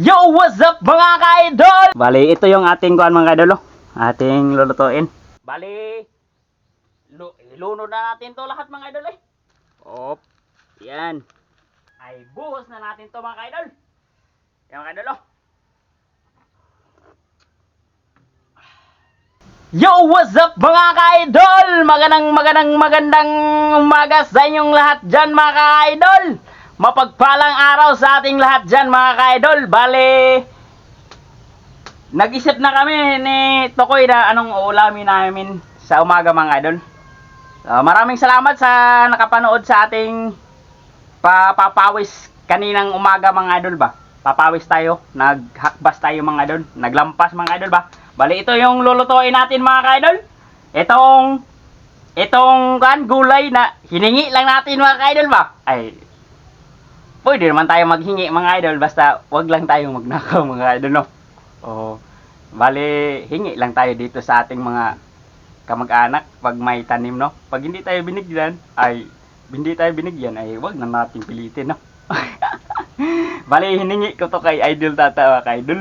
Yo, what's up mga ka-idol? Bali, ito yung ating kuan mga ka-idol. oh. Ating lulutuin. Bali, lu ilunod na natin to lahat mga idol eh. Op, yan. Ay, buhos na natin to mga ka-idol. Yan mga ka-idol oh. Yo, what's up mga ka-idol? Magandang magandang magandang umaga sa inyong lahat dyan mga ka-idol. Mapagpalang araw sa ating lahat dyan mga ka-idol. Bale, nag-isip na kami ni Tokoy na anong uulamin namin sa umaga mga idol. Ah, maraming salamat sa nakapanood sa ating papapawis kaninang umaga mga idol ba. Papawis tayo, naghakbas tayo mga idol, naglampas mga idol ba. Bali ito yung lulutuin natin mga idol. Itong itong kan gulay na hiningi lang natin mga idol ba. Ay pwede naman tayo maghingi mga idol basta wag lang tayong magnakaw mga idol no. Oh, bali hingi lang tayo dito sa ating mga kamag-anak pag may tanim no. Pag hindi tayo binigyan ay hindi tayo binigyan ay wag na nating pilitin no. bali hiningi ko to kay Idol Tata mga idol.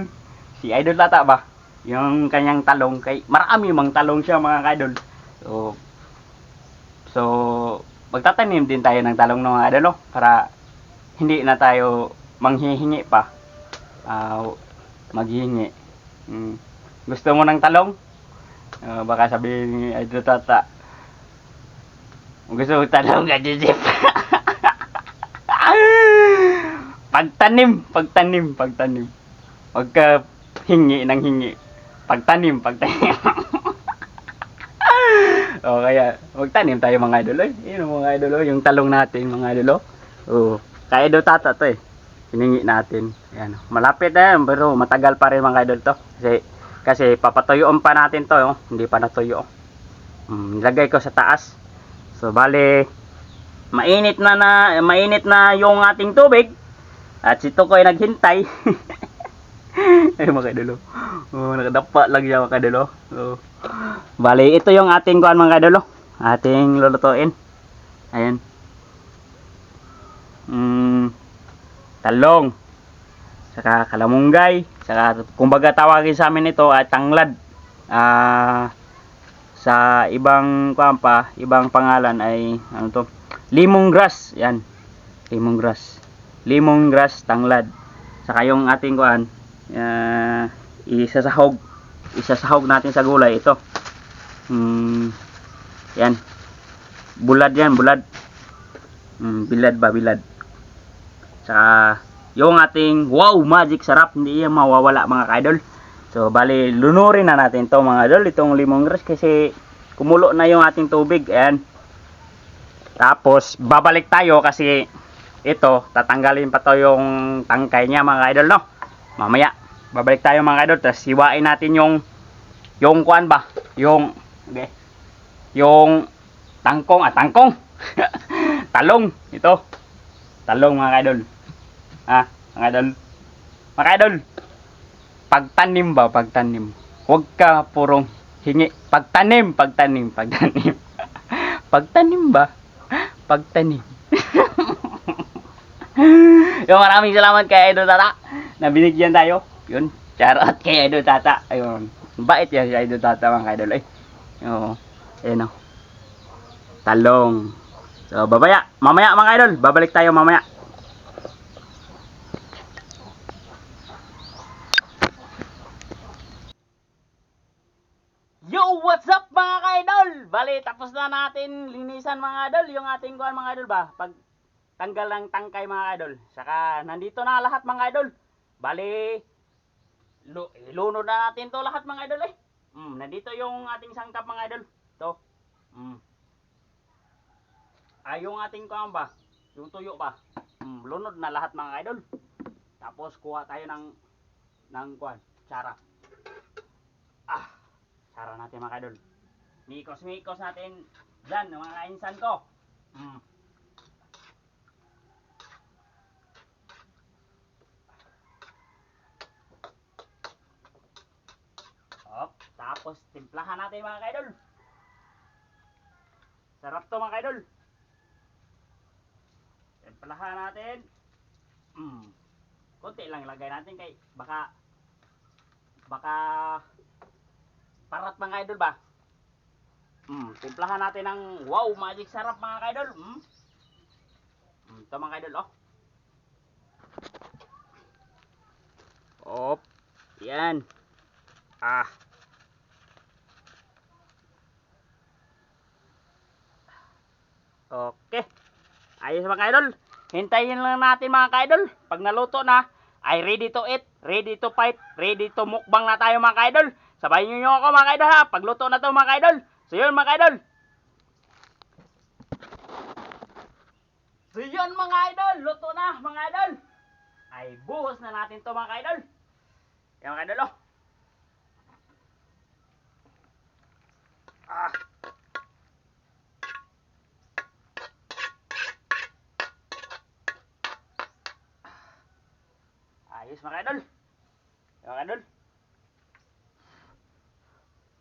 Si Idol Tata ba? Yung kanyang talong kay marami mang talong siya mga idol. So So magtatanim din tayo ng talong no, mga idol no para hindi na tayo manghihingi pa. Ah, maghihingi. Mm. Gusto mo ng talong? Ah, baka sabihin ni Idol Tata. Gusto mo talong ka, Joseph? pagtanim, pagtanim, pagtanim. Pagka hingi ng hingi. Pagtanim, pagtanim. o kaya, magtanim tayo mga idol. Eh. Yun mga idol, oh, yung talong natin mga idol. Oh. Oh, kaya daw tata to eh. Hiningi natin. Ayan. oh. Malapit na yan, pero matagal pa rin mga idol to. Kasi, kasi papatuyuan pa natin to. Oh. Hindi pa natuyo. Mm, nilagay ko sa taas. So, bale, mainit na na, mainit na yung ating tubig. At si Tukoy naghintay. Ay, mga idolo. Oh, nakadapa lang siya mga idolo. Oh. Bale, ito yung ating kuan mga idolo. Ating lulutuin. Ayan. Mm, talong. Saka kalamunggay. Saka, kumbaga tawagin sa amin ito ay tanglad. Ah, sa ibang kuan pa, ibang pangalan ay ano to? Limong grass. Yan. Limong grass. Limong grass tanglad. Saka yung ating kuan, uh, isasahog. Isasahog natin sa gulay ito. Hmm, yan. Bulad yan, bulad. Hmm, bilad ba, bilad. Saka, yung ating wow, magic sarap, hindi yan mawawala mga ka-idol. So, bali, lunurin na natin to mga idol, itong limong kasi kumulo na yung ating tubig. Ayan. Tapos, babalik tayo kasi ito, tatanggalin pa to yung tangkay niya mga idol, no? Mamaya, babalik tayo mga idol, tapos siwain natin yung yung kuan ba? Yung, okay, yung tangkong, ah, tangkong. Talong, ito. Talong mga idol. Ah, mga idol. Mga idol, pagtanim ba, pagtanim. Huwag ka purong hingi. Pagtanim, pagtanim, pagtanim. pagtanim ba? Pagtanim. yung maraming salamat kay Idol Tata na binigyan tayo. Yun, charot kay Idol Tata. Ayun, bait yan si Idol Tata mga idol. Ay, oo, ayun o. Talong. So, babaya. Mamaya mga idol, babalik tayo mamaya. What's up mga ka-idol? Bali, tapos na natin linisan mga idol, yung ating kuhan mga idol ba? Pag tanggal ng tangkay mga idol. Saka nandito na lahat mga idol. Bali, lu- ilunod na natin to lahat mga idol eh. Mm, nandito yung ating sangkap mga idol. To. Mm. Ah, yung ating kuhan ba? Yung tuyo ba? Mm, lunod na lahat mga idol. Tapos kuha tayo ng ng kuhan, tsara. Tsara natin mga idol. Mikos-mikos natin dyan, mga kainsan ko. Mm. Op, tapos timplahan natin mga kaidol. Sarap to mga kaidol. Timplahan natin. Mm. konti lang ilagay natin kay baka baka parat mga idol ba? Hmm, timplahan natin ng wow, magic sarap mga idol. Hmm. Hmm, ito mga idol, oh. Op. Yan. Ah. Okay. Ayos mga idol. Hintayin lang natin mga idol. Pag naluto na, ay ready to eat, ready to fight, ready to mukbang na tayo mga idol. Sabayin niyo ako mga idol ha. Pagluto na to mga idol. So yun mga idol. So yun mga idol. Luto na mga idol. Ay buhos na natin to mga idol. Yan mga idol oh. Ah. Ayos mga idol. Yan mga idol.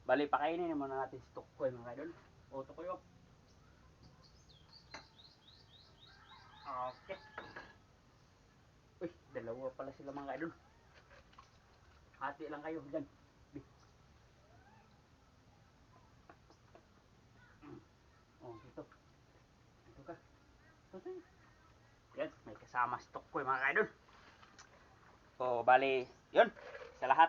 Bali, pakainin muna natin si Tukoy mga idol. O, Tukoy oh. Okay. Uy, dalawa pala sila mga idol. Hati lang kayo dyan. Mm. Oh, dito. Dito ka. Dito. Yan, may kasama si Tukoy mga idol. Oh, bali, yun. Sa lahat.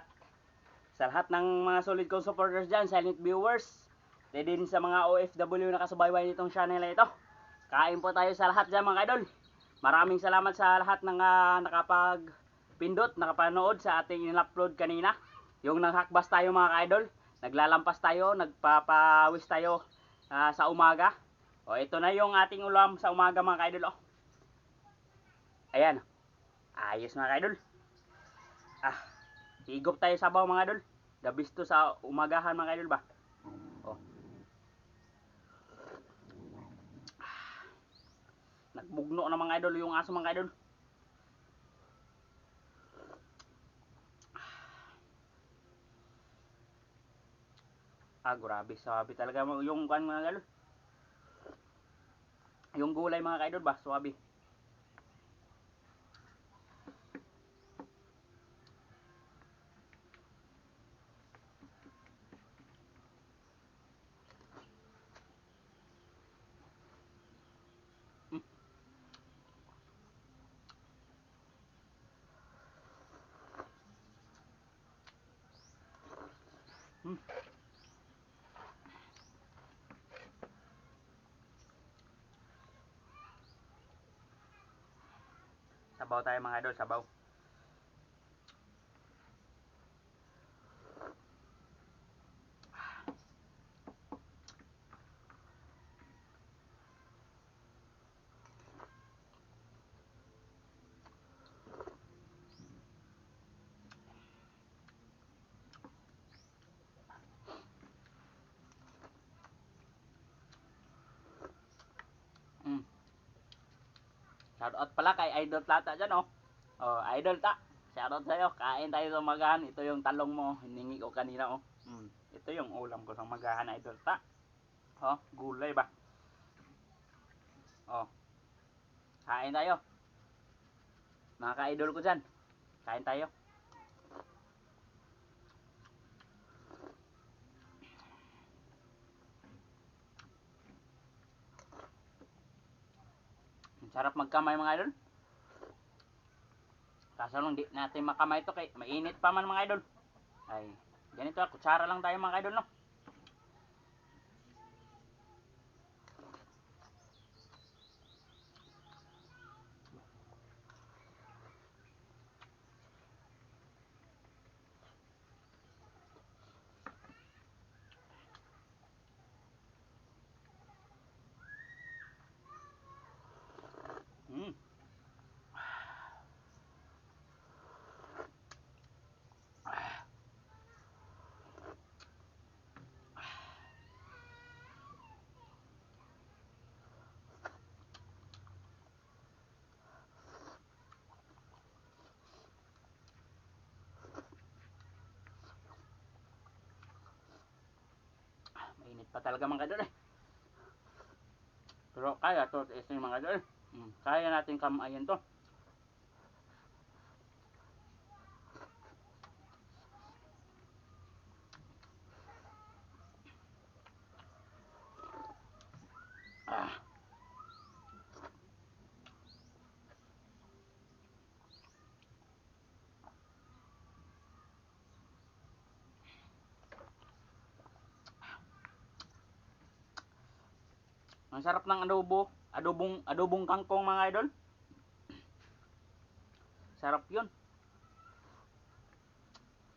Sa lahat ng mga solid kong supporters dyan, silent viewers, at din sa mga OFW na kasubaybay nitong channel na ito. Kain po tayo sa lahat dyan mga idol. Maraming salamat sa lahat ng ah, nakapag-pindot, nakapanood sa ating in-upload kanina. Yung nanghakbas tayo mga idol, naglalampas tayo, nagpapawis tayo ah, sa umaga. O ito na yung ating ulam sa umaga mga idol. Oh. Ayan. Ayos mga idol. Ah, higop tayo sa baw mga idol. The to sa umagahan mga idol ba? Oh. Nagbugno na mga idol yung aso mga idol. Ah, grabe. Sabi talaga yung kan mga idol. Yung gulay mga idol ba? Suwabe. Sabaw tayo mga idol, sabaw. Shoutout pala kay Idol Plata dyan, oh. Oh, Idol Ta. Shoutout sa'yo. Kain tayo sa magahan. Ito yung talong mo. Hiningi ko kanina, oh. Mm. Ito yung ulam ko sa magahan, Idol Ta. Oh, gulay ba? Oh. Kain tayo. Mga ka-idol ko dyan. Kain tayo. Ang Sarap magkamay mga idol. Kaso lang di natin makamay to kay mainit pa man mga idol. Ay, ganito kutsara lang tayo mga idol no. Mm. Mainit pa talaga mga idol eh. Pero kaya to, ito yung mga idol. Mm, kaya natin kamayan to. Ang sarap ng adobo, adobong adobong kangkong mga idol. Sarap 'yun.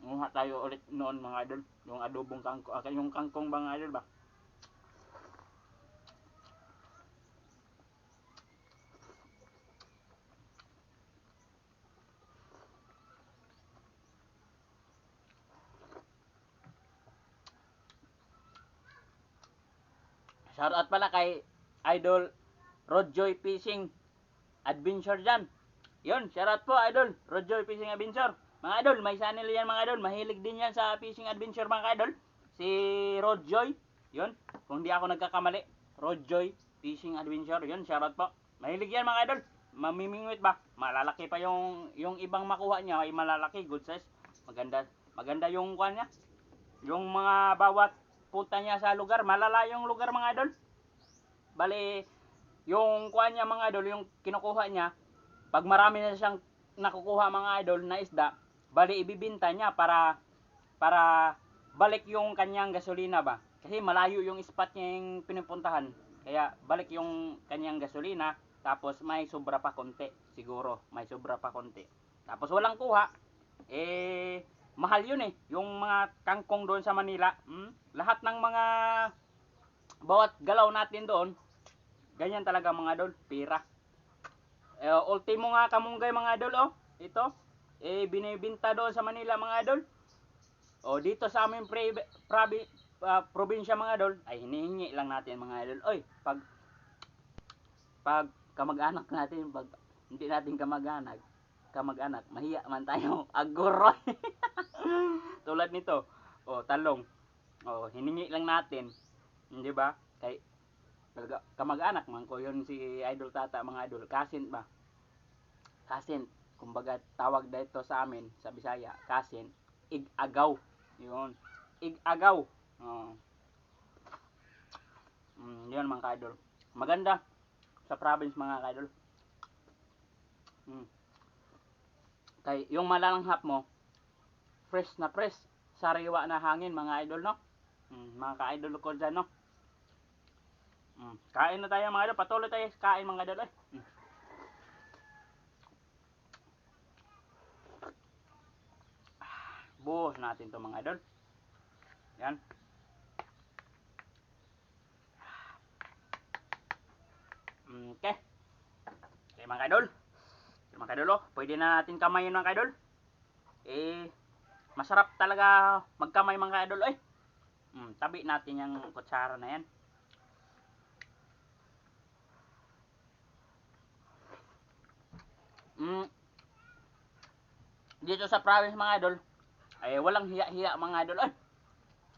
Nguha tayo ulit noon mga idol, yung adobong kangkong, ah, yung kangkong mga idol ba? Shoutout pala kay Idol Rodjoy Fishing Adventure dyan. Yun, shoutout po Idol Rodjoy Fishing Adventure. Mga idol, may channel yan mga idol. Mahilig din yan sa fishing adventure mga idol. Si Rodjoy. Yun, kung di ako nagkakamali. Rodjoy Fishing Adventure. Yun, shoutout po. Mahilig yan mga idol. Mamimingwit ba? Malalaki pa yung yung ibang makuha niya ay malalaki, good size. Maganda maganda yung kuan niya. Yung mga bawat punta niya sa lugar, malala yung lugar mga idol. Bali, yung kuha niya mga idol, yung kinukuha niya, pag marami na siyang nakukuha mga idol na isda, bali ibibinta niya para para balik yung kanyang gasolina ba. Kasi malayo yung spot niya yung pinupuntahan. Kaya balik yung kanyang gasolina, tapos may sobra pa konti, siguro, may sobra pa konti. Tapos walang kuha, eh mahal yun eh. Yung mga kangkong doon sa Manila, hmm? lahat ng mga bawat galaw natin doon, ganyan talaga mga idol, pira. Eh, ultimo nga kamunggay mga idol, oh. Ito, eh, binibinta doon sa Manila mga idol. O, dito sa aming pre, prabi, ah, probinsya mga idol, ay hinihingi lang natin mga idol. Oy, pag, pag kamag-anak natin, pag hindi natin kamag-anak, kamag-anak, mahiya man tayo, aguro. Tulad nito, o, talong. O, hiningi lang natin, hindi ba? Kay, kamag-anak man ko yun si idol tata mga idol. Kasin ba? Kasin kumbaga tawag dito sa amin sa Bisaya kasin ig-agaw. Yun. Ig-agaw. Oh. mm, yun mga ka-idol. Maganda sa province mga ka-idol. Mm. kay yung malalanghap mo fresh na fresh. Sariwa na hangin mga idol no? Mm, mga ka-idol ko dyan no Mm. Kain na tayo mga idol. Patuloy tayo kain mga idol. Eh. Buhos natin to mga idol. Yan. Okay. Okay mga idol. Okay, mga idol, oh. pwede na natin kamayin mga idol. Eh, masarap talaga magkamay mga idol. Eh. Mm, tabi natin yung kutsara na yan. Mm. Dito sa province mga idol, ay walang hiya-hiya mga idol. Ay,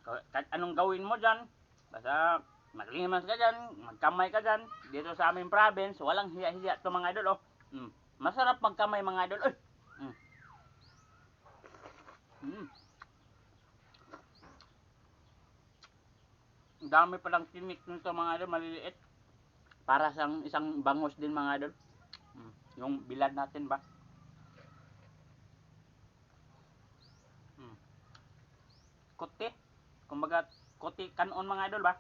kahit anong gawin mo dyan, basta maglimas ka dyan, magkamay ka dyan. Dito sa aming province, walang hiya-hiya to mga idol. Oh. Mm. Masarap magkamay mga idol. Ay. Mm. Mm. Dami palang tinik nito mga idol, maliliit. Para sa isang bangos din mga idol. Yung bilad natin ba? Hmm. Kote. Kumbaga, kote kanon mga idol ba?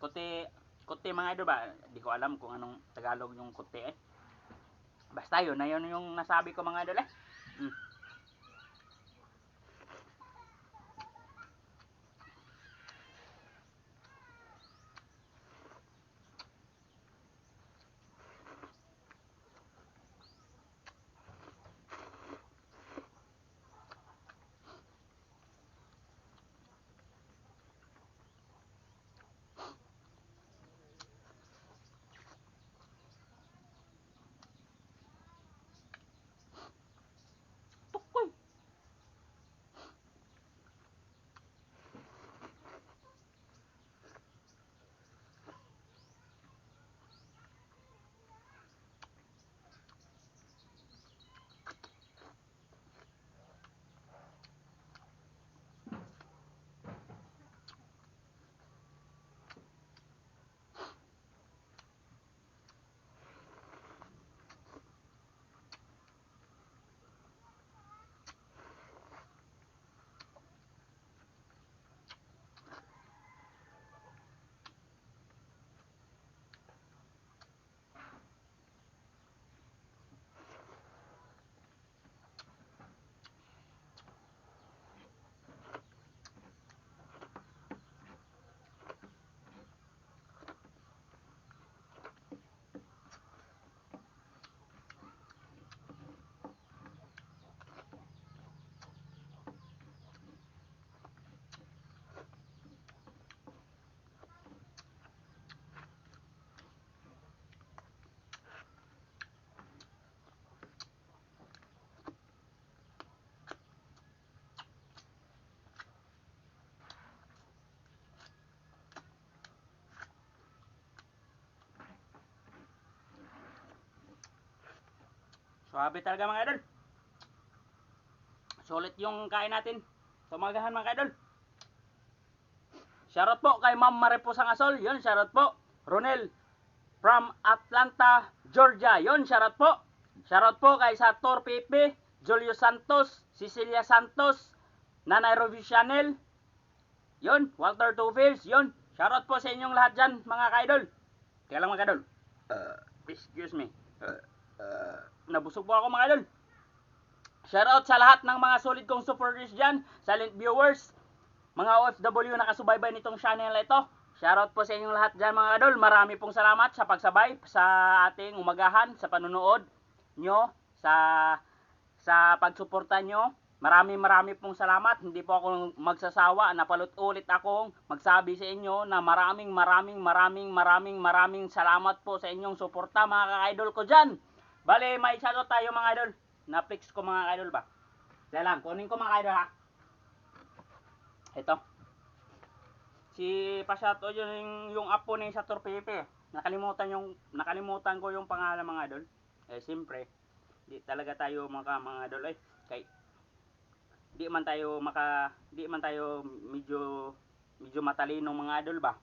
Kote, kote mga idol ba? Di ko alam kung anong Tagalog yung kote eh. Basta yun, na yun yung nasabi ko mga idol eh. Suwabe talaga mga idol. Sulit yung kain natin. Tumagahan mga idol. Shoutout po kay Ma'am Maripo Sangasol. Yun, shoutout po. Ronel from Atlanta, Georgia. Yun, shoutout po. Shoutout po kay Sator Pepe, Julio Santos, Cecilia Santos, Nanay Rovi Chanel. Yun, Walter Tufields. Yun, shoutout po sa inyong lahat dyan, mga kaidol. Kaya lang mga kaidol. Uh, excuse me. Uh, uh, nabusog po ako mga kaidol. Shoutout sa lahat ng mga solid kong supporters dyan, silent viewers, mga OFW na kasubaybay nitong channel na ito. Shoutout po sa inyong lahat dyan mga idol. Marami pong salamat sa pagsabay sa ating umagahan, sa panunood nyo, sa sa pagsuporta nyo. Marami marami pong salamat. Hindi po ako magsasawa. Napalot ulit akong magsabi sa inyo na maraming maraming maraming maraming maraming salamat po sa inyong suporta mga ka-idol ko dyan. Bale, may shoutout tayo mga idol. Na-fix ko mga ka-idol ba? Dahil lang, kunin ko mga ka-idol ha. Ito. Si Pasyato yun yung, yung apo ni Sator Pepe. Nakalimutan yung nakalimutan ko yung pangalan mga idol. Eh siyempre, di talaga tayo maka mga idol eh kay di man tayo maka di man tayo medyo medyo matalino mga idol ba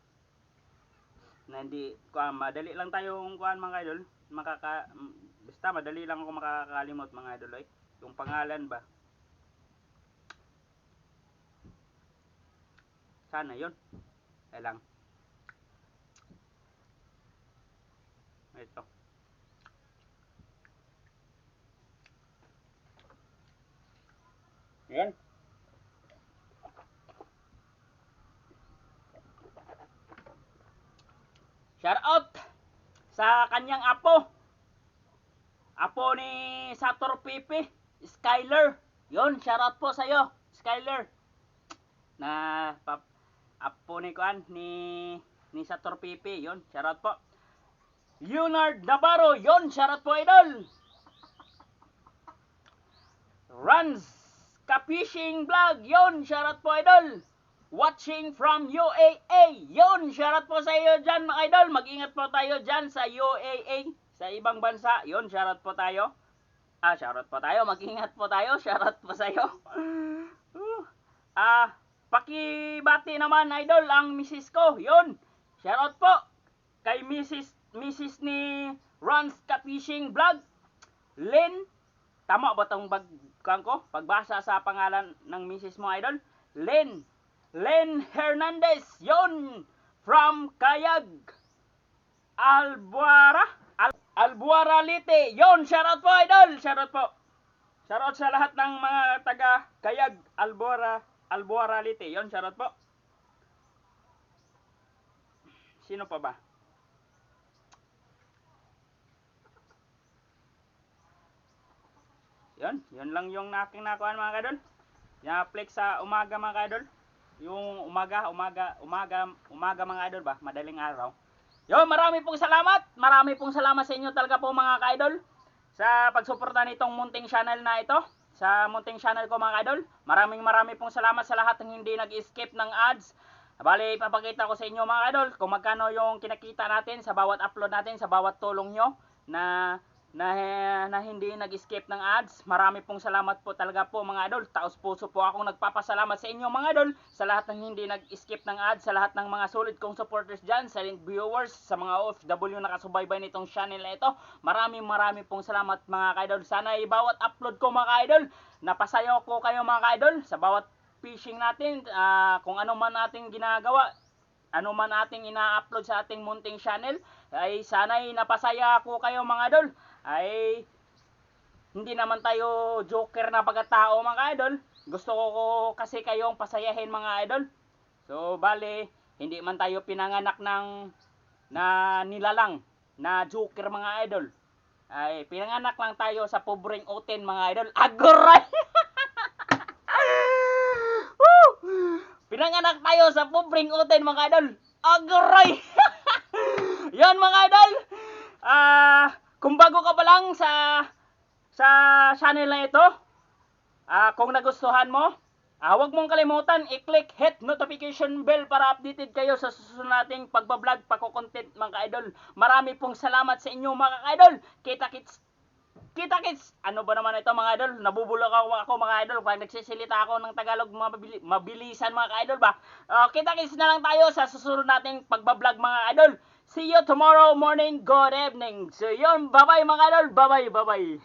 na hindi kuan madali lang tayong kuan mga idol makaka basta madali lang ako makakalimot mga idol yung pangalan ba Sana yun. Kaya lang. Ito. Yan. Shout out sa kanyang apo. Apo ni Sator Pipi, Skyler. Yon, shout out po sa iyo, Skyler. Na pap apo ni Kuan ni ni Sator Pipi, yon, shoutout po. Leonard Navarro, yon, shoutout po idol. Runs Ka-Fishing Vlog, yon, shoutout po idol. Watching from UAA, yon, shoutout po sa iyo dyan mga idol. Mag-ingat po tayo dyan sa UAA, sa ibang bansa, yon, shoutout po tayo. Ah, shoutout po tayo, mag-ingat po tayo, shoutout po sa iyo. Uh, Ah, Pakibati naman idol ang misis ko. Yun. Shoutout po kay Mrs. Mrs. ni Runs Ka Fishing Vlog. Lynn. Tama ba tong bag ko? Pagbasa sa pangalan ng misis mo idol. Lynn. Lynn Hernandez. Yun. From Kayag. Albuara. Al Albuara Lite. Yun. Shoutout po idol. Shoutout po. Shoutout sa lahat ng mga taga Kayag Albuara Albuara Lite. Yon, shoutout po. Sino pa ba? Yon, yon lang yung naking nakuha mga kadol. Yung flex sa umaga mga kadol. Yung umaga, umaga, umaga, umaga mga idol ba? Madaling araw. Yo, marami pong salamat. Marami pong salamat sa inyo talaga po mga ka-idol sa pagsuporta nitong munting channel na ito. Sa munting channel ko mga idol. Maraming marami pong salamat sa lahat ng hindi nag-skip ng ads. Bali, ipapakita ko sa inyo mga idol kung magkano yung kinakita natin sa bawat upload natin, sa bawat tulong nyo na na, na hindi nag-skip ng ads. Marami pong salamat po talaga po mga idol. Taos puso po akong nagpapasalamat sa inyo mga idol sa lahat ng hindi nag-skip ng ads, sa lahat ng mga solid kong supporters dyan, silent viewers, sa mga OFW na kasubaybay nitong channel na ito. Maraming maraming pong salamat mga idol. Sana ay bawat upload ko mga idol, napasayaw ko kayo mga idol sa bawat fishing natin, ah, kung ano man nating ginagawa, ano man ating ina-upload sa ating munting channel, ay sana'y napasaya ko kayo mga idol. Ay hindi naman tayo joker na pagkatao mga idol. Gusto ko kasi kayong pasayahin mga idol. So bale, hindi man tayo pinanganak ng na nilalang na joker mga idol. Ay pinanganak lang tayo sa pobreng uten mga idol. Agoray! Pinanganak tayo sa pobreng uten mga idol. Agoray! Yan mga idol. Ah, kung bago ka pa lang sa sa channel na ito, uh, kung nagustuhan mo, uh, huwag mong kalimutan i-click hit notification bell para updated kayo sa susunod nating pagbablog, pagko-content mga ka-idol. Marami pong salamat sa inyo mga ka-idol. Kita-kits kita kids, ano ba naman ito mga idol? Nabubulok ako, ako mga idol pag nagsisilita ako ng Tagalog mga mabili, mabilisan mga idol ba? Uh, kita kids na lang tayo sa susunod nating pagbablog mga idol. See you tomorrow morning. Good evening. So yun, bye-bye mga lol. Bye-bye, bye-bye.